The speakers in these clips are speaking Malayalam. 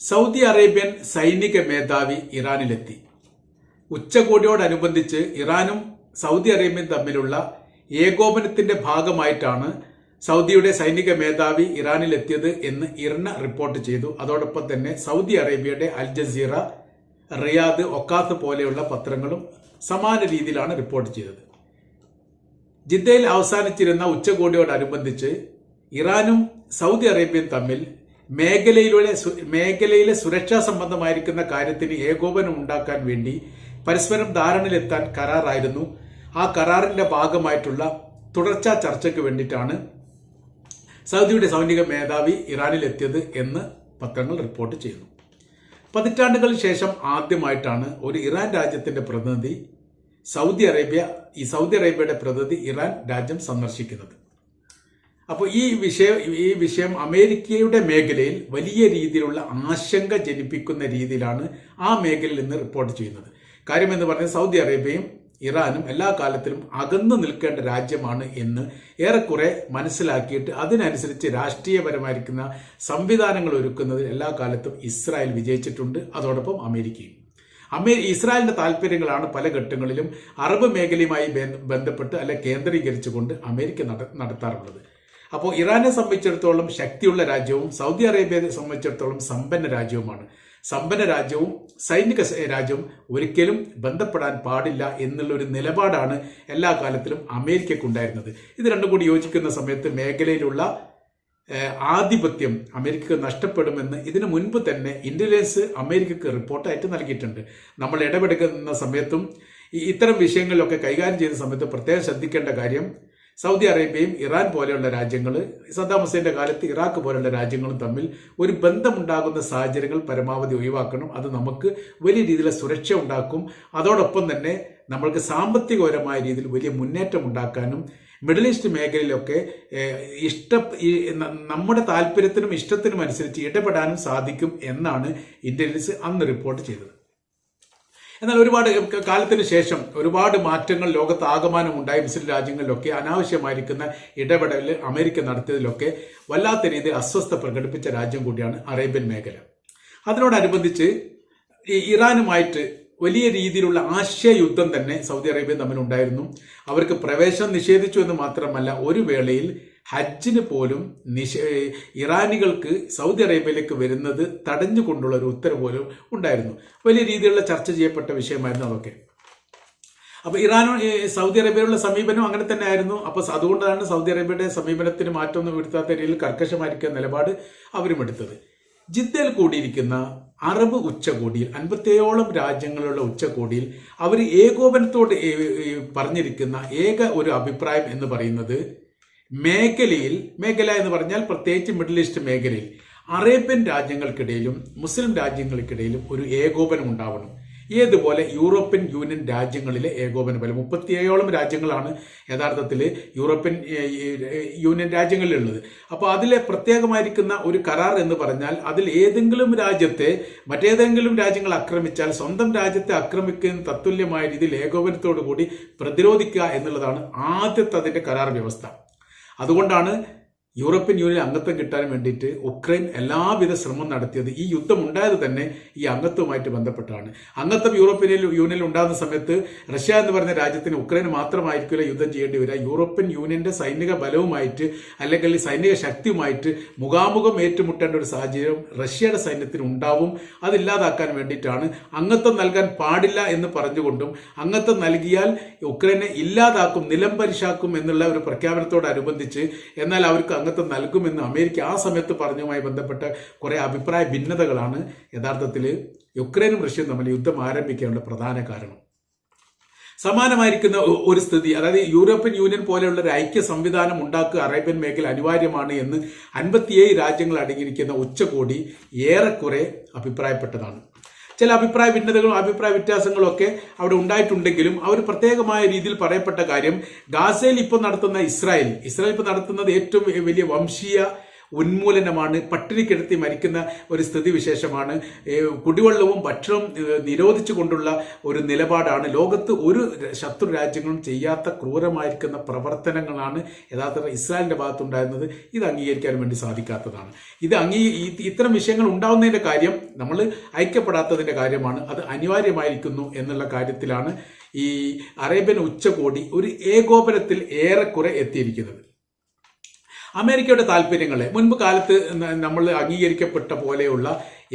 സൗദി അറേബ്യൻ സൈനിക മേധാവി ഇറാനിലെത്തി. ഉച്ചകോടിയോടനുബന്ധിച്ച് ഇറാനും സൗദി അറേബ്യയും തമ്മിലുള്ള ഏകോപനത്തിന്റെ ഭാഗമായിട്ടാണ് സൗദിയുടെ സൈനിക മേധാവി ഇറാനിലെത്തിയത് എന്ന് ഇർണ റിപ്പോർട്ട് ചെയ്തു. അതോടൊപ്പം തന്നെ സൗദി അറേബ്യയുടെ അൽ ജസീറ റിയാദ് ഒക്കാത്ത് പോലെയുള്ള പത്രങ്ങളും സമാന രീതിയിലാണ് റിപ്പോർട്ട് ചെയ്തത്. ജിദ്ദയിൽ അവസാനിച്ചിരുന്ന ഉച്ചകോടിയോടനുബന്ധിച്ച് ഇറാനും സൗദി അറേബ്യയും തമ്മിൽ മേഖലയിലൂടെ മേഖലയിലെ സുരക്ഷാ സംബന്ധമായിരിക്കുന്ന കാര്യത്തിന് ഏകോപനം ഉണ്ടാക്കാൻ വേണ്ടി പരസ്പരം ധാരണയിലെത്താൻ കരാറായിരുന്നു. ആ കരാറിന്റെ ഭാഗമായിട്ടുള്ള തുടർച്ചാ ചർച്ചയ്ക്ക് വേണ്ടിയിട്ടാണ് സൗദിയുടെ സൈനിക മേധാവി ഇറാനിലെത്തിയത് എന്ന് പത്രങ്ങൾ റിപ്പോർട്ട് ചെയ്യുന്നു. പതിറ്റാണ്ടുകൾക്ക് ശേഷം ആദ്യമായിട്ടാണ് ഒരു ഇറാൻ രാജ്യത്തിന്റെ പ്രതിനിധി സൗദി അറേബ്യ ഈ സൗദി അറേബ്യയുടെ പ്രതിനിധി ഇറാൻ രാജ്യം സന്ദർശിക്കുന്നത്. അപ്പോൾ ഈ വിഷയം ഈ വിഷയം അമേരിക്കയുടെ മേഖലയിൽ വലിയ രീതിയിലുള്ള ആശങ്ക ജനിപ്പിക്കുന്ന രീതിയിലാണ് ആ മേഖലയിൽ നിന്ന് റിപ്പോർട്ട് ചെയ്യുന്നത്. കാര്യമെന്ന് പറഞ്ഞാൽ സൗദി അറേബ്യയും ഇറാനും എല്ലാ കാലത്തിലും അകന്നു നിൽക്കേണ്ട രാജ്യമാണ് എന്ന് ഏറെക്കുറെ മനസ്സിലാക്കിയിട്ട് അതിനനുസരിച്ച് രാഷ്ട്രീയപരമായിരിക്കുന്ന സംവിധാനങ്ങൾ ഒരുക്കുന്നതിൽ എല്ലാ കാലത്തും ഇസ്രായേൽ വിജയിച്ചിട്ടുണ്ട്. അതോടൊപ്പം അമേരിക്കയും. അമേ ഇസ്രായേലിന്റെ താല്പര്യങ്ങളാണ് പല ഘട്ടങ്ങളിലും അറബ് മേഖലയുമായി ബന്ധപ്പെട്ട് അല്ലെ കേന്ദ്രീകരിച്ചുകൊണ്ട് അമേരിക്ക നട- നടത്താറുള്ളത്. അപ്പോൾ ഇറാനെ സംബന്ധിച്ചിടത്തോളം ശക്തിയുള്ള രാജ്യവും സൗദി അറേബ്യയെ സംബന്ധിച്ചിടത്തോളം സമ്പന്ന രാജ്യവുമാണ്. സമ്പന്ന രാജ്യവും സൈനിക രാജ്യവും ഒരിക്കലും ബന്ധപ്പെടാൻ പാടില്ല എന്നുള്ള ഒരു നിലപാടാണ് എല്ലാ കാലത്തിലും അമേരിക്കക്കുണ്ടായിരുന്നത് ഇത് രണ്ടും കൂടി യോജിക്കുന്ന സമയത്ത് മേഖലയിലുള്ള ആധിപത്യം അമേരിക്കക്ക് നഷ്ടപ്പെടുമെന്ന് ഇതിനു മുൻപ് തന്നെ ഇന്റലിജൻസ് അമേരിക്കക്ക് റിപ്പോർട്ടായിട്ട് നൽകിയിട്ടുണ്ട്. നമ്മൾ ഇടപെടുക്കുന്ന സമയത്തും ഇത്തരം വിഷയങ്ങളിലൊക്കെ കൈകാര്യം ചെയ്യുന്ന സമയത്ത് പ്രത്യേകം ശ്രദ്ധിക്കേണ്ട കാര്യം സൗദി അറേബ്യയും ഇറാൻ പോലെയുള്ള രാജ്യങ്ങൾ സദ്ദാം ഹുസൈന്റെ കാലത്ത് ഇറാഖ് പോലെയുള്ള രാജ്യങ്ങളും തമ്മിൽ ഒരു ബന്ധമുണ്ടാകുന്ന സാഹചര്യങ്ങൾ പരമാവധി ഒഴിവാക്കണം. അത് നമുക്ക് വലിയ രീതിയിലുള്ള സുരക്ഷ ഉണ്ടാക്കും. അതോടൊപ്പം തന്നെ നമ്മൾക്ക് സാമ്പത്തികപരമായ രീതിയിൽ വലിയ മുന്നേറ്റം ഉണ്ടാക്കാനും മിഡിൽ ഈസ്റ്റ് മേഖലയിലൊക്കെ ഇഷ്ട നമ്മുടെ താല്പര്യത്തിനും ഇഷ്ടത്തിനും അനുസരിച്ച് ഇടപെടാനും സാധിക്കും എന്നാണ് ഇന്റലിജൻസ് അന്ന് റിപ്പോർട്ട് ചെയ്തത്. എന്നാൽ ഒരുപാട് കാലത്തിന് ശേഷം ഒരുപാട് മാറ്റങ്ങൾ ലോകത്ത് ആകമാനം ഉണ്ടായി മുസ്ലിം രാജ്യങ്ങളിലൊക്കെ അനാവശ്യമായിരിക്കുന്ന ഇടപെടൽ അമേരിക്ക നടത്തിയതിലൊക്കെ വല്ലാത്ത രീതിയിൽ അസ്വസ്ഥ പ്രകടിപ്പിച്ച രാജ്യം കൂടിയാണ് അറേബ്യൻ മേഖല. അതിനോടനുബന്ധിച്ച് ഇറാനുമായിട്ട് വലിയ രീതിയിലുള്ള ആശയ യുദ്ധം തന്നെ സൗദി അറേബ്യ തമ്മിലുണ്ടായിരുന്നു. അവർക്ക് പ്രവേശനം നിഷേധിച്ചു എന്ന് മാത്രമല്ല ഒരു വേളയിൽ ഹജ്ജിന് പോലും നിഷ ഇറാനികൾക്ക് സൗദി അറേബ്യയിലേക്ക് വരുന്നത് തടഞ്ഞുകൊണ്ടുള്ള ഒരു ഉത്തരവ് പോലും ഉണ്ടായിരുന്നു. വലിയ രീതിയിലുള്ള ചർച്ച ചെയ്യപ്പെട്ട വിഷയമായിരുന്നു അതൊക്കെ. അപ്പോൾ ഇറാനും സൗദി അറേബ്യയിലുള്ള സമീപനം അങ്ങനെ തന്നെ ആയിരുന്നു. അപ്പൊ അതുകൊണ്ടാണ് സൗദി അറേബ്യയുടെ സമീപനത്തിന് മാറ്റമൊന്നും വരുത്താത്ത രീതിയിൽ കർക്കശമായിരിക്കുന്ന നിലപാട് അവരും എടുത്തത്. ജിദ്ദയിൽ കൂടിയിരിക്കുന്ന അറബ് ഉച്ചകോടിയിൽ അൻപത്തേഴോളം രാജ്യങ്ങളുള്ള ഉച്ചകോടിയിൽ അവർ ഏകോപനത്തോട് പറഞ്ഞിരിക്കുന്ന ഏക ഒരു അഭിപ്രായം എന്ന് പറയുന്നത് മേഖലയിൽ മേഖല എന്ന് പറഞ്ഞാൽ പ്രത്യേകിച്ച് മിഡിൽ ഈസ്റ്റ് മേഖലയിൽ അറേബ്യൻ രാജ്യങ്ങൾക്കിടയിലും മുസ്ലിം രാജ്യങ്ങൾക്കിടയിലും ഒരു ഏകോപനം ഉണ്ടാവണം. ഏതുപോലെ യൂറോപ്യൻ യൂണിയൻ രാജ്യങ്ങളിലെ ഏകോപനം പോലെ മുപ്പത്തിയേഴോളം രാജ്യങ്ങളാണ് യഥാർത്ഥത്തിൽ യൂറോപ്യൻ യൂണിയൻ രാജ്യങ്ങളിലുള്ളത്. അപ്പോൾ അതിലെ പ്രത്യേകമായിരിക്കുന്ന ഒരു കരാർ എന്ന് പറഞ്ഞാൽ അതിൽ ഏതെങ്കിലും രാജ്യത്തെ മറ്റേതെങ്കിലും രാജ്യങ്ങൾ ആക്രമിച്ചാൽ സ്വന്തം രാജ്യത്തെ ആക്രമിക്കുന്ന തത്തുല്യമായ രീതിയിൽ ഏകോപനത്തോടു കൂടി പ്രതിരോധിക്കുക എന്നുള്ളതാണ് ആദ്യത്തെ അതിന്റെ കരാർ വ്യവസ്ഥ. അതുകൊണ്ടാണ് യൂറോപ്യൻ യൂണിയൻ അംഗത്വം കിട്ടാൻ വേണ്ടിയിട്ട് ഉക്രൈൻ എല്ലാവിധ ശ്രമം നടത്തിയത് ഈ യുദ്ധം ഉണ്ടായത് തന്നെ ഈ അംഗത്വവുമായിട്ട് ബന്ധപ്പെട്ടാണ്. അംഗത്വം യൂറോപ്യൻ യൂണിയൻ ഉണ്ടാകുന്ന സമയത്ത് റഷ്യ എന്ന് പറഞ്ഞ രാജ്യത്തിന് ഉക്രൈൻ മാത്രമായിരിക്കില്ല യുദ്ധം ചെയ്യേണ്ടി വരിക. യൂറോപ്യൻ യൂണിയന്റെ സൈനിക ബലവുമായിട്ട് അല്ലെങ്കിൽ സൈനിക ശക്തിയുമായിട്ട് മുഖാമുഖം ഏറ്റുമുട്ടേണ്ട ഒരു സാഹചര്യം റഷ്യയുടെ സൈന്യത്തിന് ഉണ്ടാവും. അതില്ലാതാക്കാൻ വേണ്ടിയിട്ടാണ്. അംഗത്വം നൽകാൻ പാടില്ല എന്ന് പറഞ്ഞുകൊണ്ടും അംഗത്വം നൽകിയാൽ ഉക്രൈനെ ഇല്ലാതാക്കും നിലംപരിശാക്കും എന്നുള്ള ഒരു പ്രഖ്യാപനത്തോടനുബന്ധിച്ച് എന്നാൽ അവർക്ക് അംഗത്വം നൽകുമെന്ന് അമേരിക്ക ആ സമയത്ത് പറഞ്ഞതുമായി ബന്ധപ്പെട്ട കുറേ അഭിപ്രായ ഭിന്നതകളാണ് യഥാർത്ഥത്തിൽ യുക്രൈനും റഷ്യയും തമ്മിൽ യുദ്ധം ആരംഭിക്കാനുള്ള പ്രധാന കാരണം. സമാനമായിരിക്കുന്ന ഒരു സ്ഥിതി അതായത് യൂറോപ്യൻ യൂണിയൻ പോലെയുള്ള ഒരു ഐക്യ സംവിധാനം ഉണ്ടാക്കുക അറേബ്യൻ മേഖല അനിവാര്യമാണ് എന്ന് അൻപത്തിയേഴ് രാജ്യങ്ങൾ അടങ്ങിയിരിക്കുന്ന ഉച്ചകോടി ഏറെക്കുറെ അഭിപ്രായപ്പെട്ടതാണ്. ചില അഭിപ്രായ ഭിന്നതകളും അഭിപ്രായ വ്യത്യാസങ്ങളും ഒക്കെ അവിടെ ഉണ്ടായിട്ടുണ്ടെങ്കിലും അവർ പ്രത്യേകമായ രീതിയിൽ പറയപ്പെട്ട കാര്യം ഗാസയിൽ ഇപ്പോൾ നടത്തുന്ന ഇസ്രായേൽ ഇസ്രായേൽ ഇപ്പോൾ നടത്തുന്നത് ഏറ്റവും വലിയ വംശീയ ഉന്മൂലനമാണ്. പട്ടിണി കിടത്തി മരിക്കുന്ന ഒരു സ്ഥിതി വിശേഷമാണ് ഏ, കുടിവെള്ളവും ഭക്ഷണവും നിരോധിച്ചുകൊണ്ടുള്ള ഒരു നിലപാടാണ്. ലോകത്ത് ഒരു ശത്രു രാജ്യങ്ങളും ചെയ്യാത്ത ക്രൂരമായിരിക്കുന്ന പ്രവർത്തനങ്ങളാണ് യഥാർത്ഥത്തിൽ ഇസ്രായേലിന്റെ ഭാഗത്തുണ്ടായിരുന്നത്. ഇത് അംഗീകരിക്കാൻ വേണ്ടി സാധിക്കാത്തതാണ്. ഇത് അംഗീ ഇത്തരം വിഷയങ്ങൾ ഉണ്ടാവുന്നതിന്റെ കാര്യം നമ്മൾ ഐക്യപ്പെടാത്തതിന്റെ കാര്യമാണ്. അത് അനിവാര്യമായിരിക്കുന്നു എന്നുള്ള കാര്യത്തിലാണ് ഈ അറേബ്യൻ ഉച്ചകോടി ഒരു ഏകോപനത്തിൽ ഏറെക്കുറെ എത്തിയിരിക്കുന്നത്. അമേരിക്കയുടെ താല്പര്യങ്ങളെ മുൻപ് കാലത്ത് നമ്മൾ അംഗീകരിക്കപ്പെട്ട പോലെയുള്ള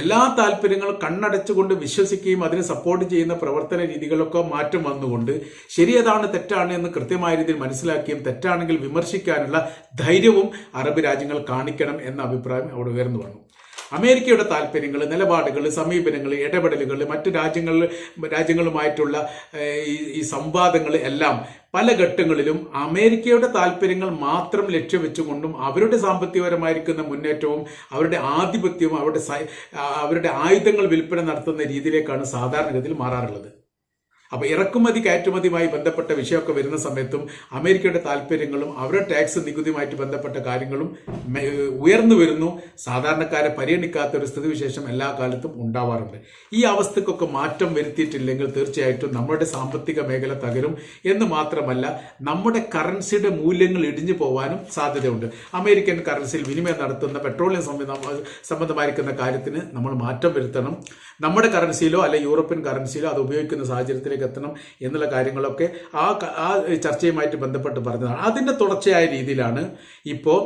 എല്ലാ താല്പര്യങ്ങളും കണ്ണടച്ചുകൊണ്ട് വിശ്വസിക്കുകയും അതിനെ സപ്പോർട്ട് ചെയ്യുന്ന പ്രവർത്തന രീതികളൊക്കെ മാറ്റം വന്നുകൊണ്ട് ശരിയതാണ് തെറ്റാണ് എന്ന് കൃത്യമായ രീതിയിൽ മനസ്സിലാക്കിയും തെറ്റാണെങ്കിൽ വിമർശിക്കാനുള്ള ധൈര്യവും അറബ് രാജ്യങ്ങൾ കാണിക്കണം എന്ന അഭിപ്രായം അവിടെ ഉയർന്നു വന്നു. അമേരിക്കയുടെ താല്പര്യങ്ങൾ നിലപാടുകൾ സമീപനങ്ങൾ ഇടപെടലുകൾ മറ്റു രാജ്യങ്ങളിൽ രാജ്യങ്ങളുമായിട്ടുള്ള ഈ ഈ സംവാദങ്ങൾ എല്ലാം പല ഘട്ടങ്ങളിലും അമേരിക്കയുടെ താല്പര്യങ്ങൾ മാത്രം ലക്ഷ്യം വെച്ചുകൊണ്ടും അവരുടെ സാമ്പത്തികപരമായിരിക്കുന്ന മുന്നേറ്റവും അവരുടെ ആധിപത്യവും അവരുടെ അവരുടെ ആയുധങ്ങൾ വിൽപ്പന നടത്തുന്ന രീതിയിലേക്കാണ് സാധാരണഗതിയിൽ മാറാറുള്ളത്. അപ്പൊ ഇറക്കുമതി കയറ്റുമതിയുമായി ബന്ധപ്പെട്ട വിഷയമൊക്കെ വരുന്ന സമയത്തും അമേരിക്കയുടെ താല്പര്യങ്ങളും അവരുടെ ടാക്സ് നികുതിയുമായിട്ട് ബന്ധപ്പെട്ട കാര്യങ്ങളും ഉയർന്നു വരുന്നു. സാധാരണക്കാരെ പരിഗണിക്കാത്ത ഒരു സ്ഥിതിവിശേഷം എല്ലാ കാലത്തും ഉണ്ടാവാറുണ്ട്. ഈ അവസ്ഥക്കൊക്കെ മാറ്റം വരുത്തിയിട്ടില്ലെങ്കിൽ തീർച്ചയായിട്ടും നമ്മുടെ സാമ്പത്തിക മേഖല തകരും. എന്ന് മാത്രമല്ല നമ്മുടെ കറൻസിയുടെ മൂല്യങ്ങൾ ഇടിഞ്ഞു പോവാനും സാധ്യതയുണ്ട്. അമേരിക്കൻ കറൻസിയിൽ വിനിമയം നടത്തുന്ന പെട്രോളിയം സംവിധാനം സംബന്ധമായിരിക്കുന്ന കാര്യത്തിന് നമ്മൾ മാറ്റം വരുത്തണം. നമ്മുടെ കറൻസിയിലോ അല്ലെ യൂറോപ്യൻ കറൻസിയിലോ അത് ഉപയോഗിക്കുന്ന സാഹചര്യത്തിലേക്ക് എത്തണം എന്നുള്ള കാര്യങ്ങളൊക്കെ ആ ആ ചർച്ചയുമായിട്ട് ബന്ധപ്പെട്ട് പറഞ്ഞതാണ്. അതിന്റെ തുടർച്ചയായ രീതിയിലാണ് ഇപ്പോൾ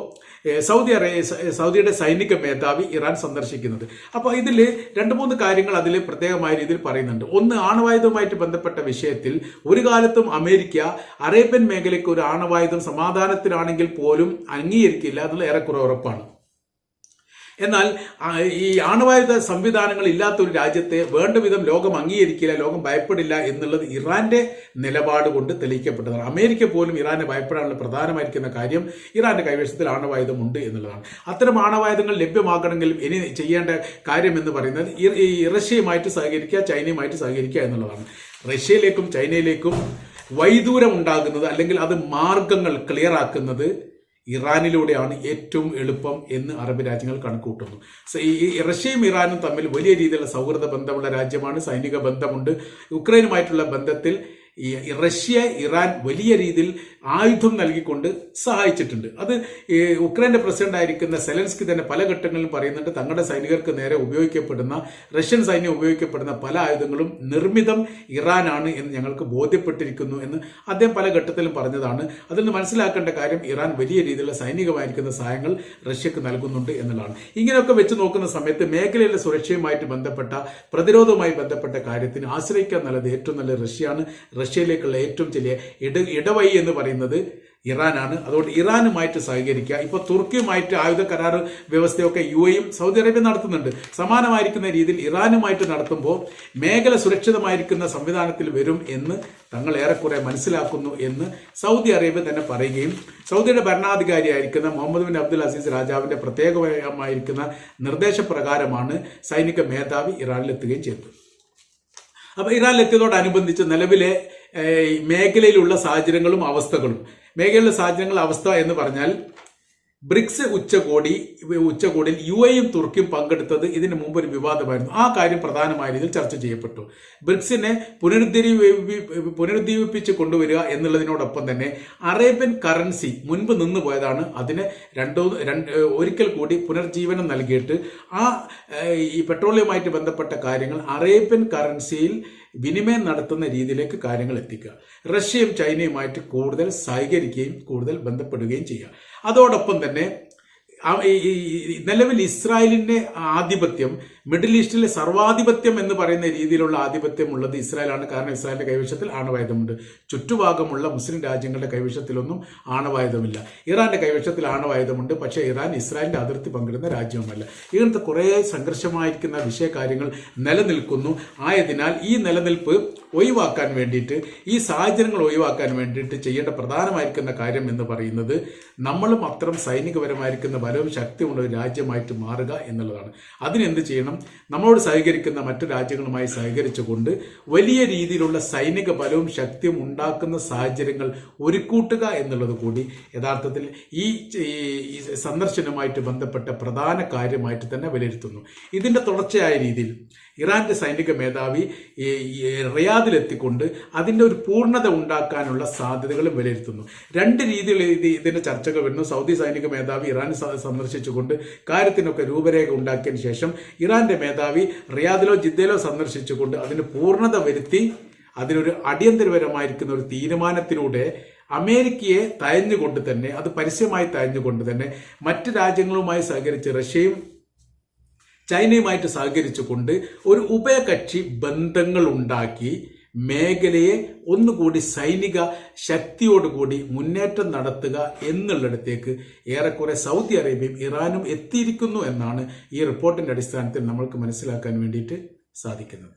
സൗദി അറേബ്യ സൗദിയുടെ സൈനിക മേധാവി ഇറാൻ സന്ദർശിക്കുന്നത്. അപ്പോൾ ഇതിൽ രണ്ട് മൂന്ന് കാര്യങ്ങൾ അതിൽ പ്രത്യേകമായ രീതിയിൽ പറയുന്നുണ്ട്. ഒന്ന് ആണവായുധവുമായിട്ട് ബന്ധപ്പെട്ട വിഷയത്തിൽ ഒരു കാലത്തും അമേരിക്ക അറേബ്യൻ മേഖലയ്ക്ക് ഒരു ആണവായുധം സമാധാനത്തിലാണെങ്കിൽ പോലും അംഗീകരിക്കില്ല എന്നുള്ള ഏറെക്കുറെ ഉറപ്പാണ്. എന്നാൽ ഈ ആണവായുധ സംവിധാനങ്ങൾ ഇല്ലാത്ത ഒരു രാജ്യത്തെ വേണ്ട വിധം ലോകം അംഗീകരിക്കില്ല ലോകം ഭയപ്പെടില്ല എന്നുള്ളത് ഇറാന്റെ നിലപാട് കൊണ്ട് തെളിയിക്കപ്പെട്ടതാണ്. അമേരിക്ക പോലും ഇറാനെ ഭയപ്പെടാനുള്ള പ്രധാനമായിരിക്കുന്ന കാര്യം ഇറാന്റെ കൈവശത്തിൽ ആണവായുധമുണ്ട് എന്നുള്ളതാണ്. അത്തരം ആണവായുധങ്ങൾ ലഭ്യമാക്കണമെങ്കിൽ ഇനി ചെയ്യേണ്ട കാര്യം എന്ന് പറയുന്നത് റഷ്യയുമായിട്ട് സഹകരിക്കുക ചൈനയുമായിട്ട് സഹകരിക്കുക എന്നുള്ളതാണ്. റഷ്യയിലേക്കും ചൈനയിലേക്കും വൈദൂരം ഉണ്ടാകുന്നത് അല്ലെങ്കിൽ അത് മാർഗങ്ങൾ ക്ലിയർ ആക്കുന്നത് ഇറാനിലൂടെയാണ് ഏറ്റവും എളുപ്പം എന്ന് അറബ് രാജ്യങ്ങൾ കണക്കൂട്ടുന്നു ഈ റഷ്യയും ഇറാനും തമ്മിൽ വലിയ രീതിയിലുള്ള സൗഹൃദ ബന്ധമുള്ള രാജ്യമാണ് സൈനിക ബന്ധമുണ്ട്. യുക്രൈനുമായിട്ടുള്ള ബന്ധത്തിൽ ഈ റഷ്യ ഇറാൻ വലിയ രീതിയിൽ ആയുധം നൽകിക്കൊണ്ട് സഹായിച്ചിട്ടുണ്ട്. അത് ഉക്രൈന്റെ പ്രസിഡന്റ് ആയിരിക്കുന്ന സെലൻസ്കി തന്നെ പല ഘട്ടങ്ങളിലും പറയുന്നുണ്ട്. തങ്ങളുടെ സൈനികർക്ക് നേരെ ഉപയോഗിക്കപ്പെടുന്ന റഷ്യൻ സൈന്യം ഉപയോഗിക്കപ്പെടുന്ന പല ആയുധങ്ങളും നിർമ്മിതം ഇറാനാണ് എന്ന് ഞങ്ങൾക്ക് ബോധ്യപ്പെട്ടിരിക്കുന്നു എന്ന് അദ്ദേഹം പല ഘട്ടത്തിലും പറഞ്ഞതാണ്. അതിൽ നിന്ന് മനസ്സിലാക്കേണ്ട കാര്യം ഇറാൻ വലിയ രീതിയിലുള്ള സൈനികമായിരിക്കുന്ന സഹായങ്ങൾ റഷ്യക്ക് നൽകുന്നുണ്ട് എന്നുള്ളതാണ്. ഇങ്ങനെയൊക്കെ വെച്ച് നോക്കുന്ന സമയത്ത് മേഖലയിലെ സുരക്ഷയുമായിട്ട് ബന്ധപ്പെട്ട പ്രതിരോധവുമായി ബന്ധപ്പെട്ട കാര്യത്തിന് ആശ്രയിക്കാൻ നല്ലത് ഏറ്റവും നല്ല റഷ്യയാണ്. റഷ്യയിലേക്കുള്ള ഏറ്റവും ചെറിയ ഇട ഇടവഴി എന്ന് പറയുന്നത് ഇറാനാണ്. അതുകൊണ്ട് ഇറാനുമായിട്ട് സഹകരിക്കുക. ഇപ്പൊ തുർക്കിയുമായിട്ട് ആയുധ കരാർ വ്യവസ്ഥയൊക്കെ യു എയും സൗദി അറേബ്യ നടത്തുന്നുണ്ട്. സമാനമായിരിക്കുന്ന രീതിയിൽ ഇറാനുമായിട്ട് നടത്തുമ്പോൾ മേഖല സുരക്ഷിതമായിരിക്കുന്ന സംവിധാനത്തിൽ വരും എന്ന് തങ്ങൾ ഏറെക്കുറെ മനസ്സിലാക്കുന്നു എന്ന് സൗദി അറേബ്യ തന്നെ പറയുകയും സൗദിയുടെ ഭരണാധികാരിയായിരിക്കുന്ന മുഹമ്മദ് ബിൻ അബ്ദുൽ അസീസ് രാജാവിന്റെ പ്രത്യേകമായിരിക്കുന്ന നിർദ്ദേശപ്രകാരമാണ് സൈനിക മേധാവി ഇറാനിലെത്തുകയും ചെയ്തത്. അപ്പൊ ഇറാനിലെത്തിയതോടനുബന്ധിച്ച് നിലവിലെ മേഖലയിലുള്ള സാഹചര്യങ്ങളും അവസ്ഥകളും. മേഖലയിലുള്ള സാഹചര്യങ്ങൾ അവസ്ഥ എന്ന് പറഞ്ഞാൽ ബ്രിക്സ് ഉച്ചകോടി ഉച്ചകോടിയിൽ യു എയും തുർക്കിയും പങ്കെടുത്തത് ഇതിനു മുമ്പ് ഒരു വിവാദമായിരുന്നു. ആ കാര്യം പ്രധാനമായ രീതിയിൽ ചർച്ച ചെയ്യപ്പെട്ടു. ബ്രിക്സിനെ പുനരുദ്ധീപി പുനരുദ്ദീപിപ്പിച്ച് കൊണ്ടുവരിക എന്നുള്ളതിനോടൊപ്പം തന്നെ അറേബ്യൻ കറൻസി മുൻപ് നിന്ന് പോയതാണ്. അതിന് രണ്ടോ രണ്ട് ഒരിക്കൽ കൂടി പുനർജീവനം നൽകിയിട്ട് ആ ഈ പെട്രോളിയമായിട്ട് ബന്ധപ്പെട്ട കാര്യങ്ങൾ അറേബ്യൻ കറൻസിയിൽ വിനിമയം നടത്തുന്ന രീതിയിലേക്ക് കാര്യങ്ങൾ എത്തിക്കുക. റഷ്യയും ചൈനയുമായിട്ട് കൂടുതൽ സഹകരിക്കുകയും കൂടുതൽ ബന്ധപ്പെടുകയും ചെയ്യുക. അതോടൊപ്പം തന്നെ നിലവിൽ ഇസ്രായേലിന്റെ ആധിപത്യം മിഡിൽ ഈസ്റ്റിലെ സർവാധിപത്യം എന്ന് പറയുന്ന രീതിയിലുള്ള ആധിപത്യം ഉള്ളത് ഇസ്രായേലാണ്. കാരണം ഇസ്രായേലിന്റെ കൈവശത്തിൽ ആണവായുധമുണ്ട്. ചുറ്റുഭാഗമുള്ള മുസ്ലിം രാജ്യങ്ങളുടെ കൈവശത്തിലൊന്നും ആണവായുധമില്ല. ഇറാന്റെ കൈവശത്തിൽ ആണവായുധമുണ്ട്. പക്ഷേ ഇറാൻ ഇസ്രായേലിന്റെ അതിർത്തി പങ്കിടുന്ന രാജ്യവുമല്ല. ഇങ്ങനത്തെ കുറേ സംഘർഷമായിരിക്കുന്ന വിഷയകാര്യങ്ങൾ നിലനിൽക്കുന്നു. ആയതിനാൽ ഈ നിലനിൽപ്പ് ഒഴിവാക്കാൻ വേണ്ടിയിട്ട് ഈ സാഹചര്യങ്ങൾ ഒഴിവാക്കാൻ വേണ്ടിയിട്ട് ചെയ്യേണ്ട പ്രധാനമായിരിക്കുന്ന കാര്യം എന്ന് പറയുന്നത് നമ്മളും അത്തരം സൈനികപരമായിരിക്കുന്ന ബലവും ശക്തിയുള്ള ഒരു രാജ്യമായിട്ട് മാറുക എന്നുള്ളതാണ്. അതിനെന്ത് ചെയ്യണം? നമ്മളോട് സഹകരിക്കുന്ന മറ്റു രാജ്യങ്ങളുമായി സഹകരിച്ചുകൊണ്ട് വലിയ രീതിയിലുള്ള സൈനിക ബലവും ശക്തിയും ഉണ്ടാക്കുന്ന സാഹചര്യങ്ങൾ ഒരുക്കൂട്ടുക എന്നുള്ളത് കൂടി യഥാർത്ഥത്തിൽ ഈ സന്ദർശനവുമായിട്ട് ബന്ധപ്പെട്ട പ്രധാന കാര്യമായിട്ട് തന്നെ വിലയിരുത്തുന്നു. ഇതിന്റെ തുടർച്ചയായ രീതിയിൽ ഇറാന്റെ സൈനിക മേധാവി ഈ ഈ അതിന്റെ ഒരു പൂർണത ഉണ്ടാക്കാനുള്ള സാധ്യതകളും വിലയിരുത്തുന്നു. രണ്ട് രീതിയിൽ ഇത് ഇതിന്റെ ചർച്ചകൾ വരുന്നു. സൗദി സൈനിക മേധാവി ഇറാൻ സന്ദർശിച്ചുകൊണ്ട് കാര്യത്തിനൊക്കെ രൂപരേഖ ഉണ്ടാക്കിയതിന് ശേഷം ഇറാന്റെ മേധാവി റിയാദിലോ ജിദ്ദയിലോ സന്ദർശിച്ചുകൊണ്ട് അതിന് പൂർണത വരുത്തി അതിനൊരു അടിയന്തരപരമായിരിക്കുന്ന ഒരു തീരുമാനത്തിലൂടെ അമേരിക്കയെ തയഞ്ഞുകൊണ്ട് തന്നെ അത് പരസ്യമായി തയഞ്ഞുകൊണ്ട് തന്നെ മറ്റ് രാജ്യങ്ങളുമായി സഹകരിച്ച് റഷ്യയും ചൈനയുമായിട്ട് സഹകരിച്ചുകൊണ്ട് ഒരു ഉഭയകക്ഷി ബന്ധങ്ങൾ ഉണ്ടാക്കി മേഖലയെ ഒന്നുകൂടി സൈനിക ശക്തിയോടുകൂടി മുന്നേറ്റം നടത്തുക എന്നുള്ളിടത്തേക്ക് ഏറെക്കുറെ സൗദി അറേബ്യയും ഇറാനും എത്തിയിരിക്കുന്നു എന്നാണ് ഈ റിപ്പോർട്ടിന്റെ അടിസ്ഥാനത്തിൽ നമ്മൾക്ക് മനസ്സിലാക്കാൻ വേണ്ടിയിട്ട് സാധിക്കുന്നത്.